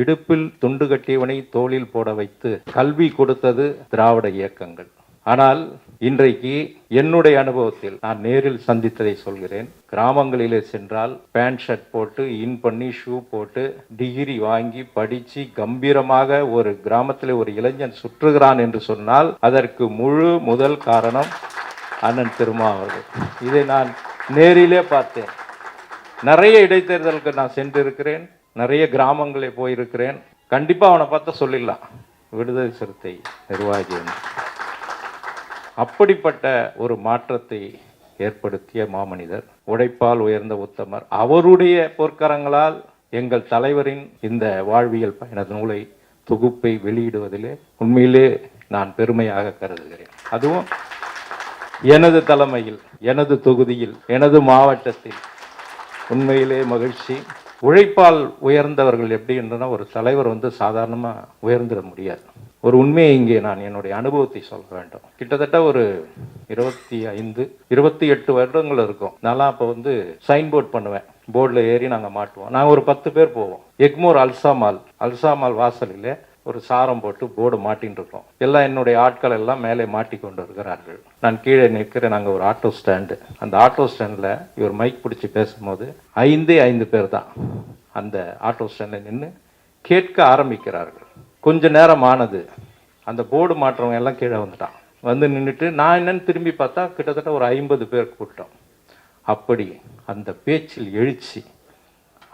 இடுப்பில் துண்டு கட்டியவனை தோளில் போட வைத்து கல்வி கொடுத்தது திராவிட இயக்கங்கள். ஆனால் இன்றைக்கு என்னுடைய அனுபவத்தில் நான் நேரில் சந்தித்ததை சொல்கிறேன். கிராமங்களிலே சென்றால் பேண்ட் ஷர்ட் போட்டு இன் பண்ணி ஷூ போட்டு டிகிரி வாங்கி படித்து கம்பீரமாக ஒரு கிராமத்தில் ஒரு இளைஞன் சுற்றுகிறான் என்று சொன்னால் அதற்கு முழு முதல் காரணம் அண்ணன் திருமாவர்கள் இதை நான் நேரிலே பார்த்தேன். நிறைய இடைத்தேர்தலுக்கு நான் சென்றிருக்கிறேன். நிறைய கிராமங்களே போயிருக்கிறேன். கண்டிப்பாக அவனை பார்த்தா சொல்லிடலாம். விடுதலை சிறுத்தை நிர்வாகி அப்படிப்பட்ட ஒரு மாற்றத்தை ஏற்படுத்திய மாமனிதர் உழைப்பால் உயர்ந்த உத்தமர். அவருடைய பொற்கரங்களால் எங்கள் தலைவரின் இந்த வாழ்வியல் பயண நூலை தொகுப்பை வெளியிடுவதிலே உண்மையிலே நான் பெருமையாக கருதுகிறேன். அதுவும் எனது தலைமையில் எனது தொகுதியில் எனது மாவட்டத்தில். உண்மையிலே மகிழ்ச்சி. உழைப்பால் உயர்ந்தவர்கள் எப்படி என்றனா ஒரு தலைவர் வந்து சாதாரணமாக உயர்ந்திட முடியாது. ஒரு உண்மையை இங்கே நான் என்னுடைய அனுபவத்தை சொல்ல வேண்டும். கிட்டத்தட்ட ஒரு இருபத்தி ஐந்து இருபத்தி எட்டு வருடங்கள் இருக்கும். நல்லா அப்போ வந்து சைன் போர்ட் பண்ணுவேன். போர்டில் ஏறி நாங்கள் மாட்டுவோம். நாங்கள் ஒரு பத்து பேர் போவோம். எக்மோர் அல்சாமால் அல்சாமால் வாசலில் ஒரு சாரம் போட்டு போர்டு மாட்டின்னு இருக்கோம். எல்லாம் என்னுடைய ஆட்கள் எல்லாம் மேலே மாட்டி கொண்டு இருக்கிறார்கள் நான் கீழே நிற்கிறேன் நாங்கள் ஒரு ஆட்டோ ஸ்டாண்டு. அந்த ஆட்டோ ஸ்டாண்டில் இவர் மைக் பிடிச்சி பேசும்போது ஐந்தே ஐந்து பேர் தான் அந்த ஆட்டோ ஸ்டாண்டில் நின்று கேட்க ஆரம்பிக்கிறார்கள். கொஞ்ச நேரம் ஆனது. அந்த போர்டு மாற்றவங்க எல்லாம் கீழே வந்துட்டான். வந்து நின்றுட்டு நான் என்னன்னு திரும்பி பார்த்தா கிட்டத்தட்ட ஒரு ஐம்பது பேர் கூட்டம். அப்படி அந்த பேச்சில் எழுச்சி.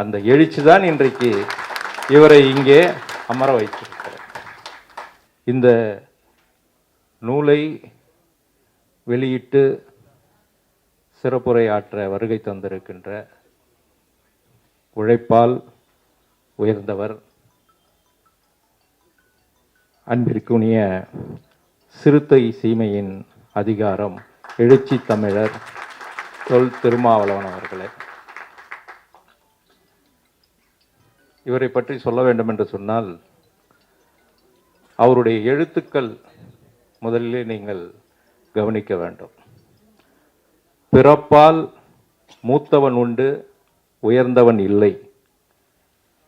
அந்த எழுச்சி தான் இன்றைக்கு இவரை இங்கே அமர வைத்திருக்கிறார் இந்த நூலை வெளியிட்டு சிறப்புரையாற்ற வருகை தந்திருக்கின்ற உழைப்பால் உயர்ந்தவர் அன்பிற்குரிய சிறுத்தை சீமையின் அதிகாரம் எழுச்சி தமிழர் தொல் திருமாவளவன் அவர்களே. இவரை பற்றி சொல்ல வேண்டும் என்று சொன்னால் அவருடைய எழுத்துக்கள் முதலிலே நீங்கள் கவனிக்க வேண்டும். பிறப்பால் மூத்தவன் உண்டு உயர்ந்தவன் இல்லை.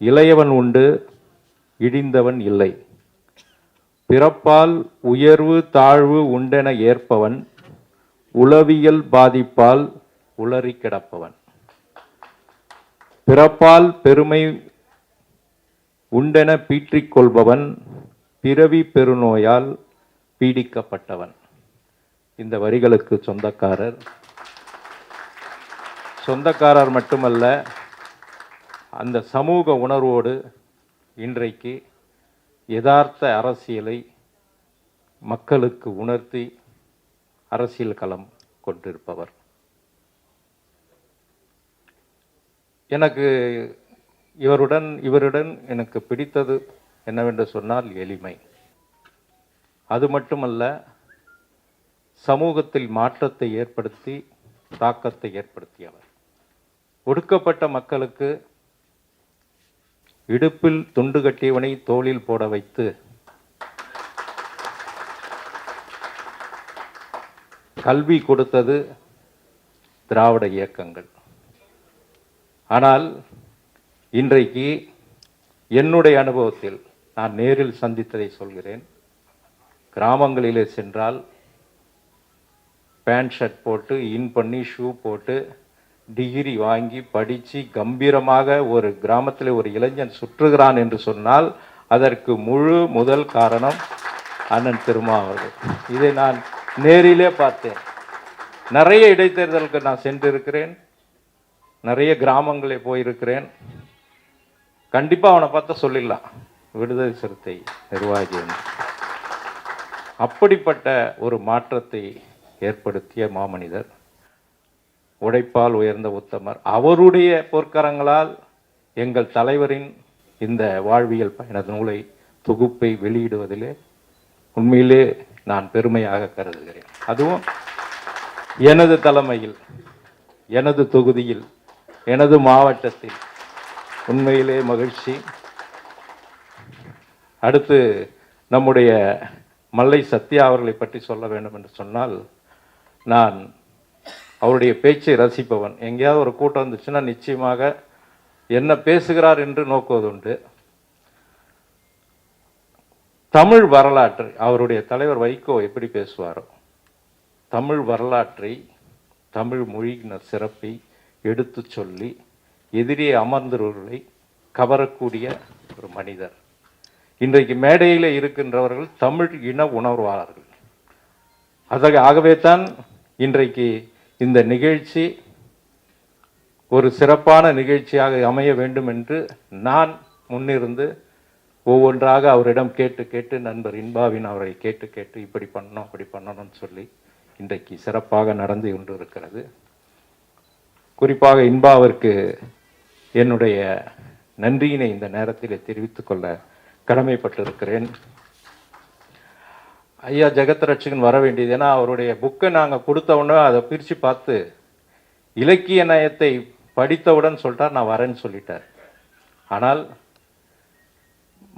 இளையவன் உண்டு இடிந்தவன் இல்லை. பிறப்பால் உயர்வு தாழ்வு உண்டென ஏற்பவன் உளவியல் பாதிப்பால் உளறி கிடப்பவன். பிறப்பால் பெருமை உண்டென பீற்றிக் கொள்பவன் பிறவி பெருநோயால் பீடிக்கப்பட்டவன். இந்த வரிகளுக்கு சொந்தக்காரர். சொந்தக்காரர் மட்டுமல்ல அந்த சமூக உணர்வோடு இன்றைக்கு யதார்த்த அரசியலை மக்களுக்கு உணர்த்தி அரசியல் களம் கொண்டிருப்பவர். எனக்கு இவருடன் இவருடன் எனக்கு பிடித்தது என்னவென்று சொன்னால் எளிமை. அது மட்டுமல்ல சமூகத்தில் மாற்றத்தை ஏற்படுத்தி தாக்கத்தை ஏற்படுத்தியவர். ஒடுக்கப்பட்ட மக்களுக்கு இடுப்பில் துண்டு கட்டியவனை தோளில் போட வைத்து கல்வி கொடுத்தது திராவிட இயக்கங்கள். ஆனால் இன்றைக்கு என்னுடைய அனுபவத்தில் நான் நேரில் சந்தித்ததை சொல்கிறேன். கிராமங்களிலே சென்றால் பேண்ட் ஷர்ட் போட்டு இன் பண்ணி ஷூ போட்டு டிகிரி வாங்கி படித்து கம்பீரமாக ஒரு கிராமத்தில் ஒரு இளைஞன் சுற்றுகிறான் என்று சொன்னால் அதற்கு முழு முதல் காரணம் அண்ணன் திருமாவர்கள் இதை நான் நேரிலே பார்த்தேன். நிறைய இடைத்தேர்தலுக்கு நான் சென்றிருக்கிறேன். நிறைய கிராமங்களே போயிருக்கிறேன். கண்டிப்பாக அவனை பார்த்தா சொல்லிடலாம். விடுதலை சிறுத்தை நிர்வாகி அப்படிப்பட்ட ஒரு மாற்றத்தை ஏற்படுத்திய மாமனிதர் உழைப்பால் உயர்ந்த உத்தமர். அவருடைய பொற்கரங்களால் எங்கள் தலைவரின் இந்த வாழ்வியல் பயண நூலை தொகுப்பை வெளியிடுவதிலே உண்மையிலே நான் பெருமையாக கருதுகிறேன். அதுவும் எனது தலைமையில் எனது தொகுதியில் எனது மாவட்டத்தில். உண்மையிலே மகிழ்ச்சி. அடுத்து நம்முடைய மல்லை சத்யா அவர்களை பற்றி சொல்ல வேண்டும் என்று சொன்னால் நான் அவருடைய பேச்சை ரசிப்பவன். எங்கேயாவது ஒரு கூட்டம் வந்துச்சுன்னா நிச்சயமாக என்ன பேசுகிறார் என்று நோக்குவதுண்டு. தமிழ் வரலாற்று அவருடைய தலைவர் வைகோ எப்படி பேசுவாரோ தமிழ் வரலாற்றை தமிழ் மொழியினர் சிறப்பை எடுத்துச் சொல்லி எதிரே அமர்ந்தவர்களை கவரக்கூடிய ஒரு மனிதர். இன்றைக்கு மேடையில் இருக்கின்றவர்கள் தமிழ் இன உணர்வாளர்கள். அதற்கு ஆகவே தான் இன்றைக்கு இந்த நிகழ்ச்சி ஒரு சிறப்பான நிகழ்ச்சியாக அமைய வேண்டும் என்று நான் முன்னிருந்து ஒவ்வொன்றாக அவரிடம் கேட்டு கேட்டு நண்பர் இன்பாவின் அவரை கேட்டு கேட்டு இப்படி பண்ணணும் அப்படி பண்ணணும்னு சொல்லி இன்றைக்கு சிறப்பாக நடந்து கொண்டு இருக்கிறது குறிப்பாக இன்பாவிற்கு என்னுடைய நன்றியினை இந்த நேரத்தில் தெரிவித்துக்கொள்ள கடமைப்பட்டிருக்கிறேன். ஐயா ஜெகத் ரட்சகன் வர வேண்டியது. ஏன்னா அவருடைய புக்கை நாங்கள் கொடுத்தவுடனே அதை பிரித்து பார்த்து இலக்கிய நயத்தை படித்தவுடன் சொல்லிட்டார் நான் வரேன்னு சொல்லிட்டார். ஆனால்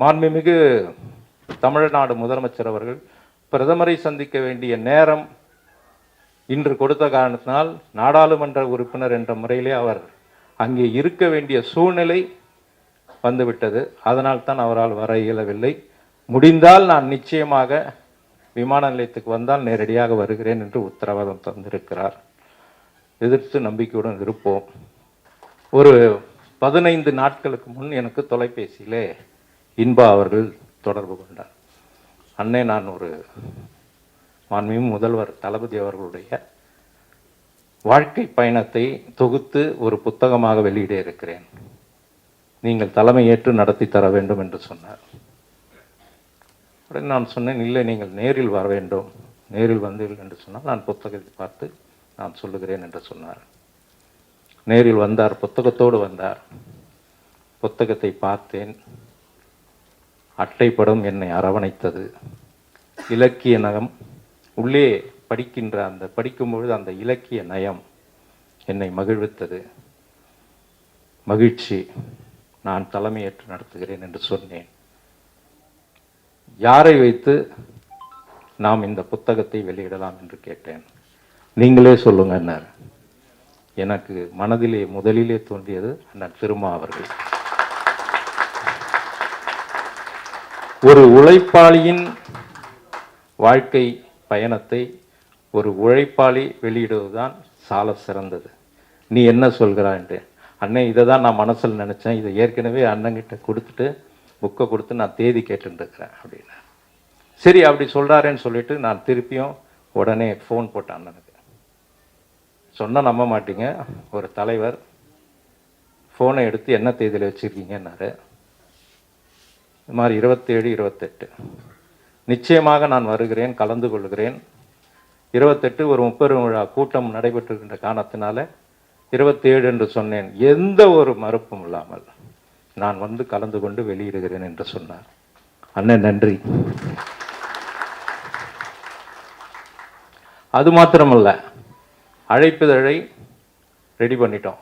மாண்புமிகு தமிழ்நாடு முதலமைச்சர் அவர்கள் பிரதமரை சந்திக்க வேண்டிய நேரம் இன்று கொடுத்த காரணத்தினால் நாடாளுமன்ற உறுப்பினர் என்ற முறையிலே அவர் அங்கே இருக்க வேண்டிய சூழ்நிலை வந்துவிட்டது. அதனால் தான் அவரால் வர இயலவில்லை. முடிந்தால் நான் நிச்சயமாக விமான நிலையத்துக்கு வந்தால் நேரடியாக வருகிறேன் என்று உத்தரவாதம் தந்திருக்கிறார். எதிர்த்து நம்பிக்கையுடன் இருப்போம். ஒரு பதினைந்து நாட்களுக்கு முன் எனக்கு தொலைபேசியிலே இன்பா அவர்கள் தொடர்பு கொண்டார். அன்னை நான் ஒரு மாண்புமிகு முதல்வர் தளபதி அவர்களுடைய வாழ்க்கை பயணத்தை தொகுத்து ஒரு புத்தகமாக வெளியிட இருக்கிறேன். நீங்கள் தலைமை ஏற்று நடத்தி தர வேண்டும் என்று சொன்னார். உடனே நான் சொன்னேன் இல்லை நீங்கள் நேரில் வர வேண்டும். நேரில் வந்தீர்கள் என்று சொன்னால் நான் புத்தகத்தை பார்த்து நான் சொல்லுகிறேன் என்று சொன்னார். நேரில் வந்தார் புத்தகத்தோடு வந்தார். புத்தகத்தை பார்த்தேன். அட்டைப்படம் என்னை அரவணைத்தது. இலக்கிய நகம். உள்ளே படிக்கின்ற அந்த படிக்கும்பொழுது அந்த இலக்கிய நயம் என்னை மகிழ்வித்தது. மகிழ்ச்சி. நான் தலைமையேற்று நடத்துகிறேன் என்று சொன்னேன். யாரை வைத்து நாம் இந்த புத்தகத்தை வெளியிடலாம் என்று கேட்டேன். நீங்களே சொல்லுங்க அண்ணர். எனக்கு மனதிலே முதலிலே தோன்றியது அண்ணன் திருமா அவர்கள். ஒரு உழைப்பாளியின் வாழ்க்கை பயணத்தை ஒரு உழைப்பாளி வெளியிடுவதுதான் சால சிறந்தது. நீ என்ன சொல்கிறான்ட்டு அண்ணன் இதை தான் நான் மனசில் நினச்சேன். இதை ஏற்கனவே அண்ணங்கிட்ட கொடுத்துட்டு புக்கை கொடுத்து நான் தேதி கேட்டுருக்கிறேன் இருக்கிறேன் அப்படின்னு. சரி அப்படி சொல்கிறாரேன்னு சொல்லிட்டு நான் திருப்பியும் உடனே ஃபோன் போட்டேன் அண்ணனுக்கு. சொன்னால் நம்ப மாட்டீங்க. ஒரு தலைவர் ஃபோனை எடுத்து என்ன தேதியில் வச்சுருக்கீங்கன்னாரு. இது மாதிரி இருபத்தேழு இருபத்தெட்டு. நிச்சயமாக நான் வருகிறேன் கலந்து கொள்கிறேன். இருபத்தெட்டு ஒரு முப்பெரும் விழா கூட்டம் நடைபெற்றிருக்கின்ற காரணத்தினால இருபத்தேழு என்று சொன்னேன். எந்த ஒரு மறுப்பும் இல்லாமல் நான் வந்து கலந்து கொண்டு வெளியிடுகிறேன் என்று சொன்னார். அண்ணன் நன்றி. அது மாத்திரமல்ல அழைப்பிதழை ரெடி பண்ணிட்டோம்.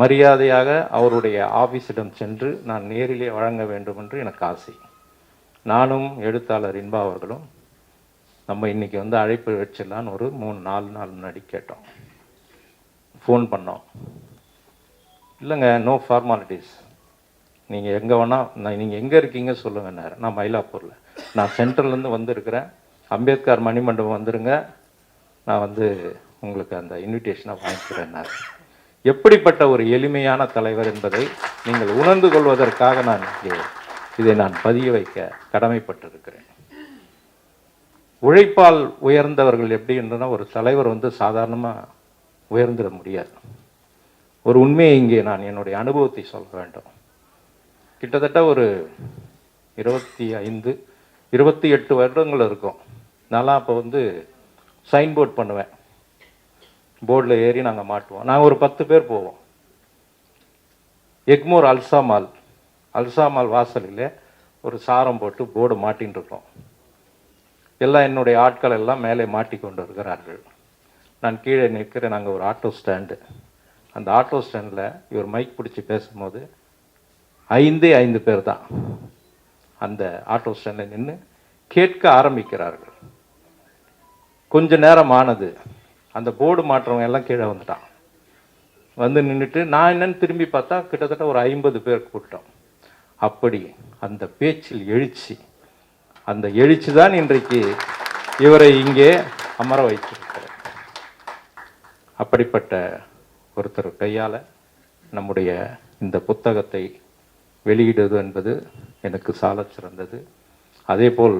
மரியாதையாக அவருடைய ஆஃபீஸிடம் சென்று நான் நேரிலே வழங்க வேண்டும் என்று எனக்கு ஆசை. நானும் எழுத்தாளர் இன்பா அவர்களும் நம்ம இன்னைக்கு வந்து அழைப்பு வச்சிடலான்னு ஒரு மூணு நாலு நாள் முன்னாடி கேட்டோம். ஃபோன் பண்ணோம். இல்லைங்க நோ ஃபார்மாலிட்டிஸ் நீங்கள் எங்கே வேணால் நான் நீங்கள் எங்கே இருக்கீங்க சொல்லுங்கன்னாரு நான் மயிலாப்பூரில். நான் சென்ட்ரல்லேருந்து வந்திருக்கிறேன். அம்பேத்கர் மணிமண்டபம் வந்துருங்க. நான் வந்து உங்களுக்கு அந்த இன்விடேஷனை வாங்கிக்கிறேன்னாரு எப்படிப்பட்ட ஒரு எளிமையான தலைவர் என்பதை நீங்கள் உணர்ந்து கொள்வதற்காக நான் இங்கே இதை நான் பதிய வைக்க கடமைப்பட்டிருக்கிறேன். உழைப்பால் உயர்ந்தவர்கள் எப்படி என்றனா ஒரு தலைவர் வந்து சாதாரணமாக உயர்ந்திட முடியாது. ஒரு உண்மையை இங்கே நான் என்னுடைய அனுபவத்தை சொல்ல வேண்டும். கிட்டத்தட்ட ஒரு இருபத்தி ஐந்து இருபத்தி எட்டு வருடங்கள் இருக்கும். நான்லாம் அப்போ வந்து சைன் போர்ட் பண்ணுவேன். போர்டில் ஏறி நாங்கள் மாட்டுவோம். நாங்கள் ஒரு பத்து பேர் போவோம். எக்மோர் அல்சா மால் அல்சா மால் வாசலில் ஒரு சாரம் போட்டு போர்டு மாட்டின்னு இருக்கோம். எல்லாம் என்னுடைய ஆட்கள் எல்லாம் மேலே மாட்டிக்கொண்டு இருக்கிறார்கள். நான் கீழே நிற்கிறேன் நாங்கள் ஒரு ஆட்டோ ஸ்டாண்டு அந்த ஆட்டோ ஸ்டாண்டில் இவர் மைக் பிடிச்சி பேசும்போது ஐந்தே ஐந்து பேர் தான் அந்த ஆட்டோ ஸ்டாண்டில் நின்று கேட்க ஆரம்பிக்கிறார்கள். கொஞ்ச நேரம் ஆனது. அந்த போர்டு மாற்றவங்க எல்லாம் கீழே வந்துட்டான். வந்து நின்றுட்டு நான் என்னன்னு திரும்பி பார்த்தா கிட்டத்தட்ட ஒரு ஐம்பது பேர் கூட்டம். அப்படி அந்த பேச்சில் எழுச்சி. அந்த எழுச்சி தான் இன்றைக்கு இவரை இங்கே அமர வைத்து அப்படிப்பட்ட ஒருத்தர் கையால் நம்முடைய இந்த புத்தகத்தை வெளியிடுவது என்பது எனக்கு சால சிறந்தது. அதேபோல்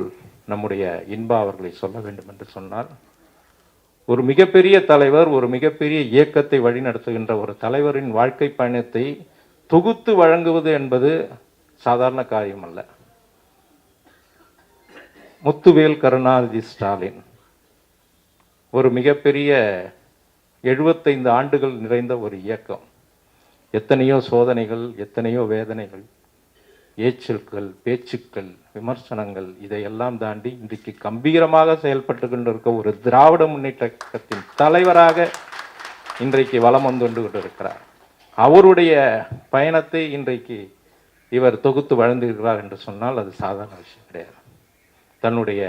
நம்முடைய இன்பா அவர்களை சொல்ல வேண்டும் என்று சொன்னால் ஒரு மிகப்பெரிய தலைவர் ஒரு மிகப்பெரிய இயக்கத்தை வழிநடத்துகின்ற ஒரு தலைவரின் வாழ்க்கை பயணத்தை தொகுத்து வழங்குவது என்பது சாதாரண காரியம் அல்ல. முத்துவேல் கருணாநிதி ஸ்டாலின் ஒரு மிகப்பெரிய எழுபத்தைந்து ஆண்டுகள் நிறைந்த ஒரு இயக்கம். எத்தனையோ சோதனைகள் எத்தனையோ வேதனைகள் ஏச்சல்கள் பேச்சுக்கள் விமர்சனங்கள் இதையெல்லாம் தாண்டி இன்றைக்கு கம்பீரமாக செயல்பட்டு கொண்டிருக்க ஒரு திராவிட முன்னேற்றத்தின் தலைவராக இன்றைக்கு வலம் வந்து கொண்டு கொண்டிருக்கிறார். அவருடைய பயணத்தை இன்றைக்கு இவர் தொகுத்து வழங்குகிறார் என்று சொன்னால் அது சாதாரண விஷயம் கிடையாது. தன்னுடைய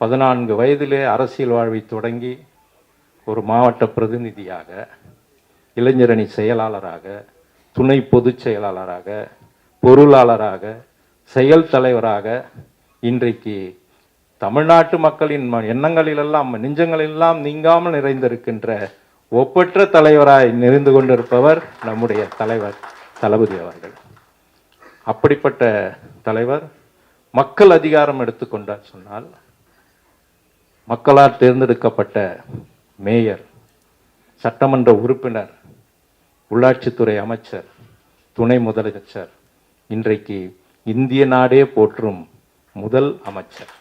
பதினான்கு வயதிலே அரசியல் வாழ்வை தொடங்கி ஒரு மாவட்ட பிரதிநிதியாக இளைஞரணி செயலாளராக துணை பொதுச் செயலாளராக பொருளாளராக செயல் தலைவராக இன்றைக்கு தமிழ்நாட்டு மக்களின் ம- எண்ணங்களிலெல்லாம் நெஞ்சங்களிலெல்லாம் நீங்காமல் நிறைந்திருக்கின்ற ஒப்பற்ற தலைவராய் நிறைந்து கொண்டிருப்பவர் நம்முடைய தலைவர் தளபதி அவர்கள். அப்படிப்பட்ட தலைவர் மக்கள் அதிகாரம் எடுத்துக்கொண்டார் சொன்னால் மக்களால் தேர்ந்தெடுக்கப்பட்ட மேயர் சட்டமன்ற உறுப்பினர் உள்ளாட்சித்துறை அமைச்சர் துணை முதலமைச்சர் இன்றைக்கு இந்திய நாடே போற்றும் முதல் அமைச்சர்.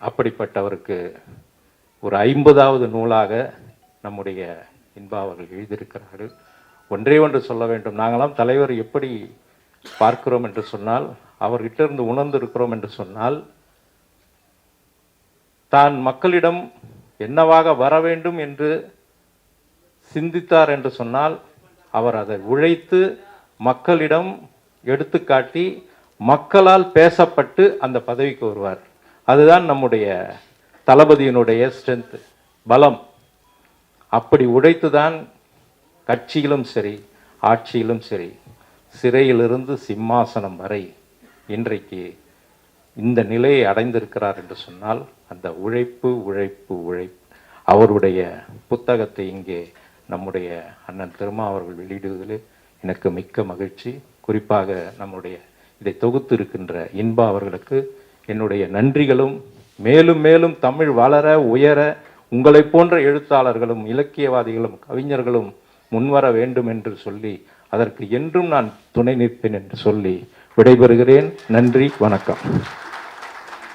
அப்படிப்பட்டவருக்கு ஒரு ஐம்பதாவது நூலாக நம்முடைய இன்பா அவர்கள் எழுதியிருக்கிறார்கள். ஒன்றே ஒன்று சொல்ல வேண்டும். நாங்களாம் தலைவர் எப்படி பார்க்கிறோம் என்று சொன்னால் அவர்கிட்ட இருந்து உணர்ந்திருக்கிறோம் என்று சொன்னால் தான் மக்களிடம் என்னவாக வர வேண்டும் என்று சிந்தித்தார் என்று சொன்னால் அவர் அதை உழைத்து மக்களிடம் எடுத்துக்காட்டி மக்களால் பேசப்பட்டு அந்த பதவிக்கு வருவார். அதுதான் நம்முடைய தளபதியினுடைய ஸ்ட்ரென்த் பலம். அப்படி உழைத்து தான் கட்சியிலும் சரி ஆட்சியிலும் சரி சிறையிலிருந்து சிம்மாசனம் வரை இன்றைக்கு இந்த நிலையை அடைந்திருக்கிறார் என்று சொன்னால் அந்த உழைப்பு உழைப்பு உழைப்பு. அவருடைய புத்தகத்தை இங்கே நம்முடைய அண்ணன் திருமா அவர்கள் வெளியிடுவதில் எனக்கு மிக்க மகிழ்ச்சி. குறிப்பாக நம்முடைய இதை தொகுத்து இருக்கின்ற இன்பா அவர்களுக்கு என்னுடைய நன்றிகளும் மேலும் மேலும் தமிழ் வளர உயர உங்களைப் போன்ற எழுத்தாளர்களும் இலக்கியவாதிகளும் கவிஞர்களும் முன்வர வேண்டும் என்று சொல்லி அதற்கு என்றும் நான் துணை நிற்பேன் என்று சொல்லி விடைபெறுகிறேன். நன்றி வணக்கம்.